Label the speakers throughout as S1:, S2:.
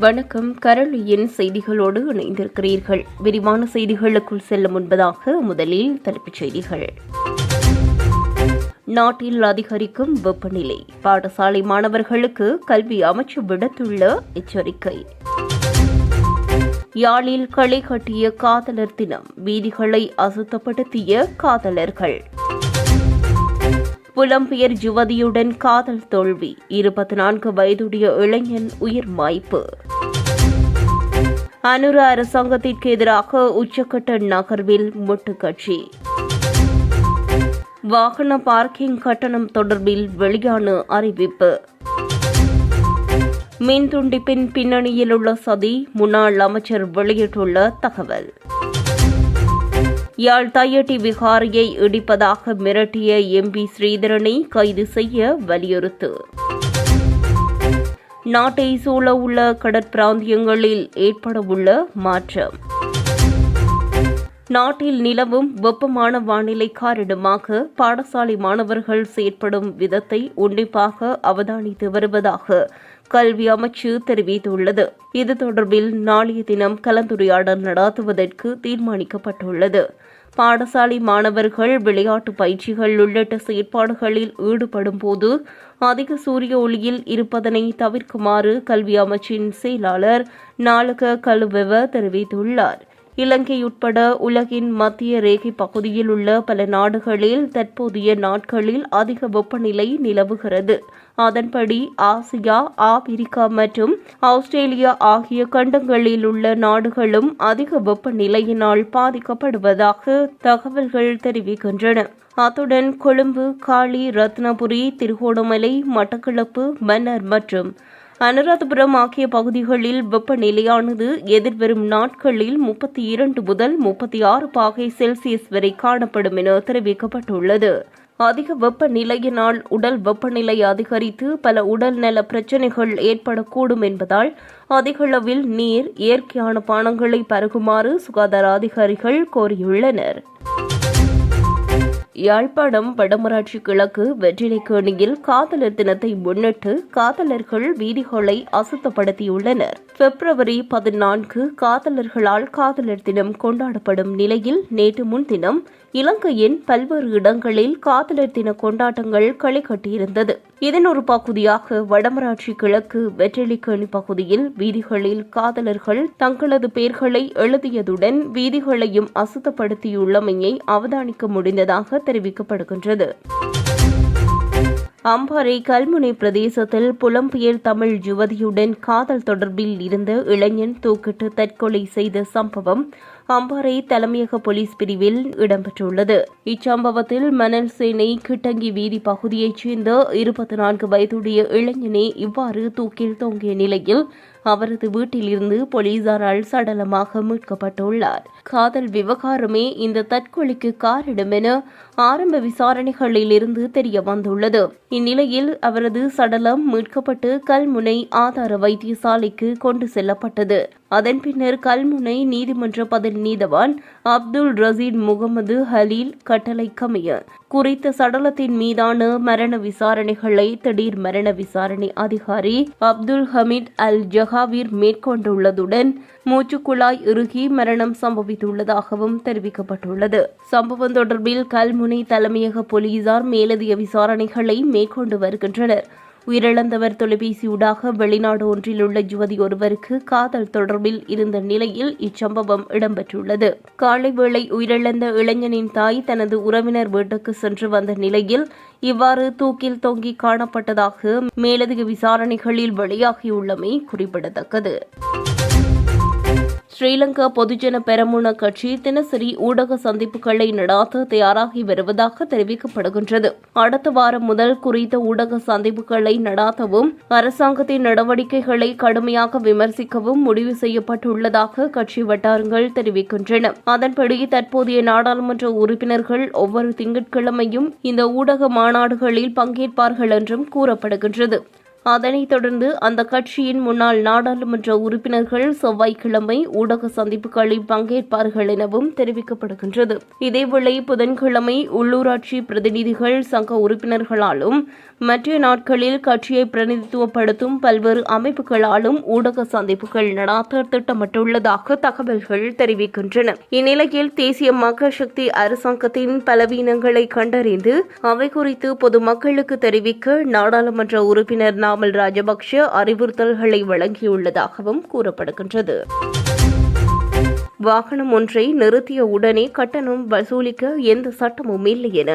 S1: வணக்கம். கரளியின் செய்திகளோடு இணைந்திருக்கிறீர்கள். விரிவான செய்திகளுக்குள் செல்ல முன்பதாக முதலில் தலைப்புச் செய்திகள். நாட்டில் அதிகரிக்கும் வெப்பநிலை. பாடசாலை மாணவர்களுக்கு கல்வி அமைச்சு விடுத்துள்ள எச்சரிக்கை. யாழில் களை கட்டிய காதலர் தினம். வீதிகளை அசுத்தப்படுத்திய காதலர்கள். புலம்பெயர் யுவதியுடன் காதல் தோல்வி. இருபத்தி நான்கு வயதுடைய இளைஞன் உயிர் மாய்ப்பு. அனுர அரசாங்கத்திற்கு எதிராக உச்சக்கட்ட நகர்வில் முட்டுக்கட்சி வாகன பார்க்கிங் கட்டணம் தொடர்பில் வெளியான அறிவிப்பு. மின் துண்டிப்பின் பின்னணியில் உள்ள சதி முன்னாள் அமைச்சர் வெளியிட்டுள்ள தகவல். யாழ் தையட்டி விகாரியை இடிப்பதாக மிரட்டிய எம்பி ஸ்ரீதரனை கைது செய்ய வலியுறுத்து. நாட்டை சூழ உள்ள கடற்பிராந்தியங்களில் ஏற்படவுள்ள மாற்றம். நாட்டில் நிலவும் வெப்பமான வானிலை காரணமாக பாடசாலை மாணவர்கள் செயற்படும் விதத்தை உன்னிப்பாக அவதானித்து வருவதாக கல்வி அமைச்சு தெரிவித்துள்ளது. இது தொடர்பில் நாளைய தினம் கலந்துரையாடல் நடாத்துவதற்கு தீர்மானிக்கப்பட்டுள்ளது. பாடசாலை மாணவர்கள் விளையாட்டு பயிற்சிகள் உள்ளிட்ட செயற்பாடுகளில் ஈடுபடும் போது அதிக சூரிய ஒளியில் இருப்பதனை தவிர்க்குமாறு கல்வி அமைச்சின் செயலாளர் நாளக கலுவெவ தெரிவித்துள்ளார். இலங்கை உட்பட உலகின் மத்திய ரேகை பகுதியில் உள்ள பல நாடுகளில் தற்போதைய நாட்களில் அதிக வெப்பநிலை நிலவுகிறது. அதன்படி ஆசியா ஆப்பிரிக்கா மற்றும் ஆஸ்திரேலியா ஆகிய கண்டங்களில் உள்ள நாடுகளும் அதிக வெப்பநிலையினால் பாதிக்கப்படுவதாக தகவல்கள் தெரிவிக்கின்றன. அத்துடன் கொழும்பு காளி ரத்னபுரி திருகோணமலை மட்டக்களப்பு மன்னர் மற்றும் அனுராதபுரம் ஆகிய பகுதிகளில் வெப்பநிலையானது எதிர்வரும் நாட்களில் முப்பத்தி இரண்டு முதல் முப்பத்தி ஆறு பாகை செல்சியஸ் வரை காணப்படும் என தெரிவிக்கப்பட்டுள்ளது. அதிக வெப்பநிலையினால் உடல் வெப்பநிலை அதிகரித்து பல உடல்நல பிரச்சினைகள் ஏற்படக்கூடும் என்பதால் அதிகளவில் நீர் இயற்கையான பானங்களை பருகுமாறு சுகாதார அதிகாரிகள் கோரியுள்ளனர். யாழ்ப்பாணம் வடமராட்சி கிழக்கு வெற்றிலைக்கேணியில் காதலர் தினத்தை முன்னிட்டு காதலர்கள் வீதிகளை அசுத்தப்படுத்தியுள்ளனர். பிப்ரவரி பதினான்கு காதலர்களால் காதலர் தினம் கொண்டாடப்படும் நிலையில் நேற்று முன்தினம் இலங்கையின் பல்வேறு இடங்களில் காதலர் தின கொண்டாட்டங்கள் களை கட்டியிருந்தது. இதன் ஒரு பகுதியாக வடமராட்சி கிழக்கு வெற்றிலிக்கணி பகுதியில் வீதிகளில் காதலர்கள் தங்களது பெயர்களை எழுதியதுடன் வீதிகளையும் அசுத்தப்படுத்தியுள்ளமையை அவதானிக்க முடிந்ததாக தெரிவிக்கப்படுகின்றது. அம்பாறை கல்முனை பிரதேசத்தில் புலம்பெயர் தமிழ் யுவதியுடன் காதல் தொடர்பில் இருந்த இளைஞன் தூக்கிட்டு தற்கொலை செய்த சம்பவம் அம்பாறை தலைமையக போலீஸ் பிரிவில் இடம்பெற்றுள்ளது. இச்சம்பவத்தில் மணல் சேனை கிட்டங்கி வீதி பகுதியைச் சேர்ந்த இருபத்தி நான்கு வயதுடைய இளைஞனை இவ்வாறு தூக்கில் தொங்கிய நிலையில் அவரது வீட்டிலிருந்து போலீசாரால் சடலமாக மீட்கப்பட்டுள்ளார். காதல் விவகாரமே இந்த தற்கொலைக்கு காரணம் என ஆரம்ப விசாரணைகளில் இருந்து தெரிய வந்துள்ளது இந்நிலையில் அவரது சடலம் மீட்கப்பட்டு கல்முனை ஆதார வைத்தியசாலைக்கு கொண்டு செல்லப்பட்டது. அதன் பின்னர் கல்முனை நீதிமன்ற பதில் நீதவான் அப்துல் ரசீத் முகமது ஹலீல் கட்டளை கமைய குறித்த சடலத்தின் மீதான மரண விசாரணைகளை திடீர் மரண விசாரணை அதிகாரி அப்துல் ஹமீத் அல் ஜஹாவீர் மேற்கொண்டுள்ளதுடன் மூச்சுக்குழாய் இறுகி மரணம் சம்பவித்துள்ளதாகவும் தெரிவிக்கப்பட்டுள்ளது. சம்பவம் தொடர்பில் கல்முனை தலைமையக போலீசார் மேலதிக விசாரணைகளை மேற்கொண்டு வருகின்றனர். உயிரிழந்தவர் தொலைபேசியூடாக வெளிநாடு ஒன்றில் உள்ள யுவதி ஒருவருக்கு காதல் தொடர்பில் இருந்த நிலையில் இச்சம்பவம் இடம்பெற்றுள்ளது. காலை வேளை உயிரிழந்த இளைஞனின் தாய் தனது உறவினர் வீட்டுக்கு சென்று வந்த நிலையில் இவ்வாறு தூக்கில் தொங்கி காணப்பட்டதாக மேலதிக விசாரணைகளில் வெளியாகியுள்ளமை குறிப்பிடத்தக்கது. ஸ்ரீலங்கா பொதுஜன பெரமுன கட்சி தினசரி ஊடக சந்திப்புகளை நடாத்த தயாராகி வருவதாக தெரிவிக்கப்படுகின்றது. அடுத்த வாரம் முதல் குறித்த ஊடக சந்திப்புகளை நடாத்தவும் அரசாங்கத்தின் நடவடிக்கைகளை கடுமையாக விமர்சிக்கவும் முடிவு செய்யப்பட்டுள்ளதாக கட்சி வட்டாரங்கள் தெரிவிக்கின்றன. அதன்படி தற்போதைய நாடாளுமன்ற உறுப்பினர்கள் ஒவ்வொரு திங்கட்கிழமையும் இந்த ஊடக மாநாடுகளில் பங்கேற்பார்கள் என்றும் கூறப்படுகின்றது. அதனைத் தொடர்ந்து அந்த கட்சியின் முன்னாள் நாடாளுமன்ற உறுப்பினர்கள் செவ்வாய்க்கிழமை ஊடக சந்திப்புகளில் பங்கேற்பார்கள் எனவும் தெரிவிக்கப்படுகின்றது. இதேவேளை புதன்கிழமை உள்ளூராட்சி பிரதிநிதிகள் சங்க உறுப்பினர்களாலும் மற்ற நாட்களில் கட்சியை பிரதிநிதித்துவப்படுத்தும் பல்வேறு அமைப்புகளாலும் ஊடக சந்திப்புகள் நடாத்த திட்டமிட்டுள்ளதாக தகவல்கள் தெரிவிக்கின்றன. இந்நிலையில் தேசிய மக்கள் சக்தி அரசாங்கத்தின் பலவீனங்களை கண்டறிந்து அவை குறித்து பொதுமக்களுக்கு தெரிவிக்க நாடாளுமன்ற உறுப்பினர் நாமல் ராஜபக்ஷ அறிவுறுத்தல்களை வழங்கியுள்ளதாகவும் கூறப்படுகின்றது. வாகனம் ஒன்றை நிறுத்திய உடனே கட்டணம் வசூலிக்க எந்த சட்டமும் இல்லை என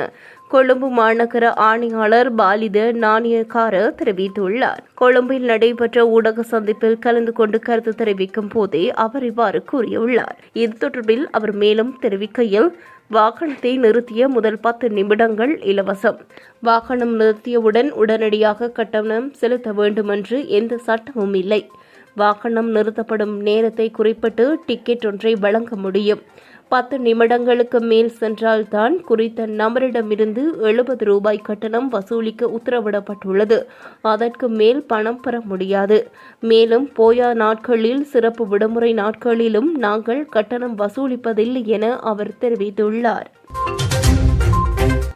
S1: கொழும்பு மாநகர ஆணையாளர் பாலித நாணயக்கார தெரிவித்துள்ளார். கொழும்பில் நடைபெற்ற ஊடக சந்திப்பில் கலந்து கொண்டு கருத்து தெரிவிக்கும் போதே அவர் இவ்வாறு கூறியுள்ளார். இது தொடர்பில் அவர் மேலும் தெரிவிக்கையில் வாகனத்தை நிறுத்திய முதல் பத்து நிமிடங்கள் இலவசம். வாகனம் நிறுத்தியவுடன் உடனடியாக கட்டணம் செலுத்த வேண்டுமென்று எந்த சட்டமும் இல்லை. வாகனம் நிறுத்தப்படும் நேரத்தை குறிப்பிட்டு டிக்கெட் ஒன்றை வழங்க முடியும். பத்து நிமிடங்களுக்கு மேல் சென்றால்தான் குறித்த நபரிடமிருந்து எழுபது ரூபாய் கட்டணம் வசூலிக்க உத்தரவிடப்பட்டுள்ளது. அதற்கு மேல் பணம் பெற முடியாது. மேலும் போயா நாட்களில் சிறப்பு விடுமுறை நாட்களிலும் நாங்கள் கட்டணம் வசூலிப்பதில்லை என அவர் தெரிவித்துள்ளார்.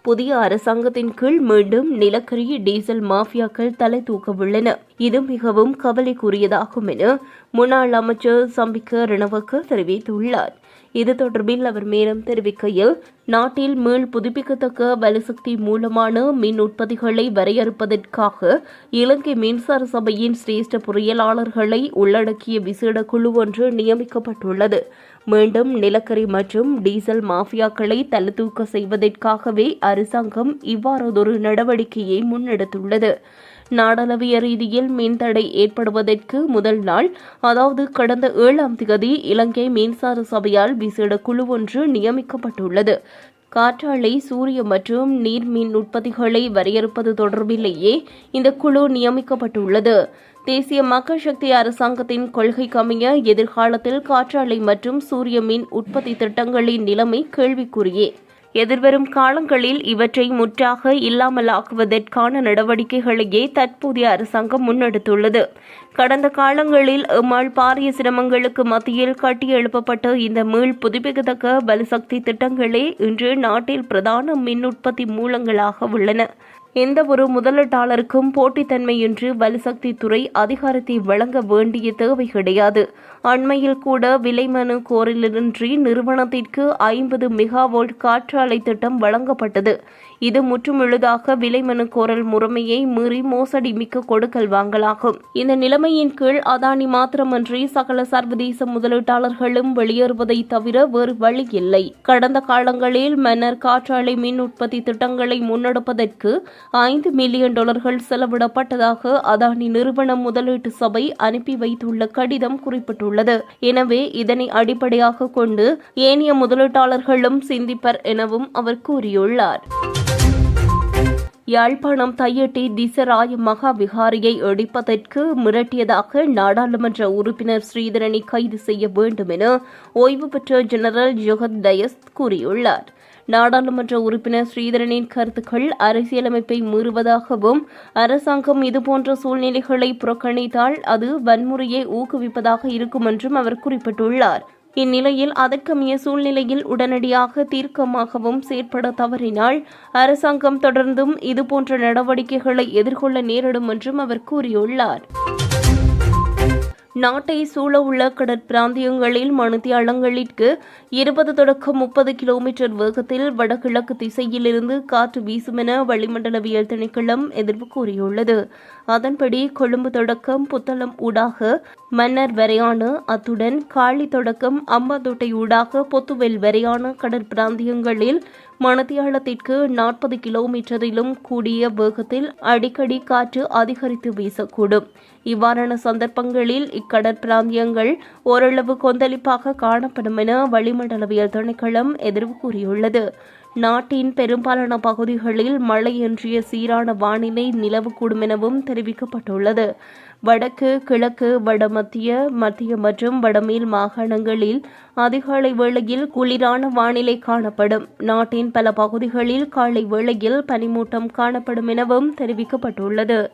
S1: புதிய அரசாங்கத்தின் கீழ் மீண்டும் நிலக்கரி டீசல் மாஃபியாக்கள் தலை தூக்கவுள்ளன. இது மிகவும் கவலைக்குரியதாகும் என முன்னாள் அமைச்சர் சம்பிக்க ரணவக்க தெரிவித்துள்ளார். இது தொடர்பில் அவர் மேலும் தெரிவிக்கையில் நாட்டில் மீள் புதுப்பிக்கத்தக்க வலுசக்தி மூலமான மின் உற்பத்திகளை வரையறுப்பதற்காக இலங்கை மின்சார சபையின் சிரேஷ்ட பொறியியலாளர்களை உள்ளடக்கிய விசேட குழு ஒன்று நியமிக்கப்பட்டுள்ளது. மீண்டும் நிலக்கரி மற்றும் டீசல் மாஃபியாக்களை தலத்தூக்க செய்வதற்காகவே அரசாங்கம் இவ்வாறதொரு நடவடிக்கையை முன்னெடுத்துள்ளது. நாடளவிய ரீதியில் மின்தடை ஏற்படுவதற்கு முதல் நாள் அதாவது கடந்த ஏழாம் தேதி இலங்கை மின்சார சபையால் விசேட குழு ஒன்று நியமிக்கப்பட்டுள்ளது. காற்றாலை சூரிய மற்றும் நீர் மின் உற்பத்திகளை வரையறுப்பது தொடர்பிலேயே இந்த குழு நியமிக்கப்பட்டுள்ளது. தேசிய மக்கள் சக்தி அரசாங்கத்தின் கொள்கை கமைய எதிர்காலத்தில் காற்றாலை மற்றும் சூரிய மின் உற்பத்தி திட்டங்களின் நிலைமை கேள்விக்குரியே எதிர்வரும் காலங்களில் இவற்றை முற்றாக இல்லாமலாக்குவதற்கான நடவடிக்கைகளையே தற்போதைய அரசாங்கம் முன்னெடுத்துள்ளது. கடந்த காலங்களில் எம்மாள் பாரிய சிரமங்களுக்கு மத்தியில் கட்டியெழுப்பப்பட்ட இந்த மீள் புதுப்பிக்கத்தக்க பலசக்தி திட்டங்களே இன்று நாட்டில் பிரதான மின் உற்பத்தி மூலங்களாக உள்ளன. எந்த ஒரு முதலீட்டாளருக்கும் போட்டித்தன்மையின்றி வலுசக்தி துறை அதிகாரத்தை வழங்க வேண்டிய தேவை கிடையாது. அண்மையில் கூட விலை மனு கோரிலின்றி நிறுவனத்திற்கு ஐம்பது மெகாவோல்ட் காற்றாலை திட்டம் வழங்கப்பட்டது. இது முற்றுமுழுதாக விலை மனு கோரல் முறைமையை மீறி மோசடி மிக்க கொடுக்கல் வாங்கலாகும். இந்த நிலைமையின் கீழ் அதானி மாத்திரமன்றி சகல சர்வதேச முதலீட்டாளர்களும் வெளியேறுவதை தவிர வேறு வழி இல்லை. கடந்த காலங்களில் மன்னர் காற்றாலை மின் உற்பத்தி திட்டங்களை முன்னெடுப்பதற்கு ஐந்து மில்லியன் டாலர்கள் செலவிடப்பட்டதாக அதானி நிறுவன முதலீட்டு சபை அனுப்பி வைத்துள்ள கடிதம் குறிப்பிட்டுள்ளது. எனவே இதனை அடிப்படையாக கொண்டு ஏனைய முதலீட்டாளர்களும் சிந்திப்பர் எனவும் அவர் கூறியுள்ளார். யாழ்ப்பாணம் தையட்டி திசராய மகா விகாரியை இடிப்பதற்கு மிரட்டியதாக நாடாளுமன்ற உறுப்பினர் ஸ்ரீதரனை கைது செய்ய வேண்டும் என ஓய்வு பெற்ற ஜெனரல் ஜொகத் டயஸ் கூறியுள்ளார். நாடாளுமன்ற உறுப்பினர் ஸ்ரீதரனின் கருத்துக்கள் அரசியலமைப்பை மீறுவதாகவும் அரசாங்கம் இதுபோன்ற சூழ்நிலைகளை புறக்கணித்தால் அது வன்முறையை ஊக்குவிப்பதாக இருக்கும் என்றும் அவர் குறிப்பிட்டுள்ளார். இந்நிலையில் அதற்கமைய சூழ்நிலையில் உடனடியாக தீர்க்கமாகவும் செயற்பட தவறினால் அரசாங்கம் தொடர்ந்தும் இதுபோன்ற நடவடிக்கைகளை எதிர்கொள்ள நேரிடும் என்றும் அவர் கூறியுள்ளார். நாட்டை சூழவுள்ள கடற்பிராந்தியங்களில் மணித்தியாலங்களிற்கு இருபது தொடக்கம் முப்பது கிலோமீட்டர் வேகத்தில் வடகிழக்கு திசையிலிருந்து காற்று வீசும் என வளிமண்டலவியல் திணைக்களம் எதிர்ப்பு கூறியுள்ளது. அதன்படி கொழும்பு தொடக்கம் புத்தளம் ஊடாக மன்னர் வரையான அத்துடன் காளி தொடக்கம் அம்பாந்தோட்டை ஊடாக பொத்துவெல் வரையான கடற்பிராந்தியங்களில் மணத்தியாலத்திற்கு நாற்பது கிலோமீட்டரிலும் கூடிய வேகத்தில் அடிக்கடி காற்று அதிகரித்து வீசக்கூடும். இவ்வாறான சந்தர்ப்பங்களில் இக்கடற்பிராந்தியங்கள் ஓரளவு கொந்தளிப்பாக காணப்படும் என வளிமண்டலவியல் திணைக்களம் எதிர்வு கூறியுள்ளது. நாட்டின் பெரும்பாலான பகுதிகளில் மழையின்றிய சீரான வானிலை நிலவக்கூடும் எனவும் தெரிவிக்கப்பட்டுள்ளது. வடக்கு கிழக்கு வடமத்திய மத்திய மற்றும் வடமேல் மாகாணங்களில் அதிகாலை வேளையில் குளிரான வானிலை காணப்படும். நாட்டின் பல பகுதிகளில் காலை வேளையில் பனிமூட்டம் காணப்படும் எனவும் தெரிவிக்கப்பட்டுள்ளது.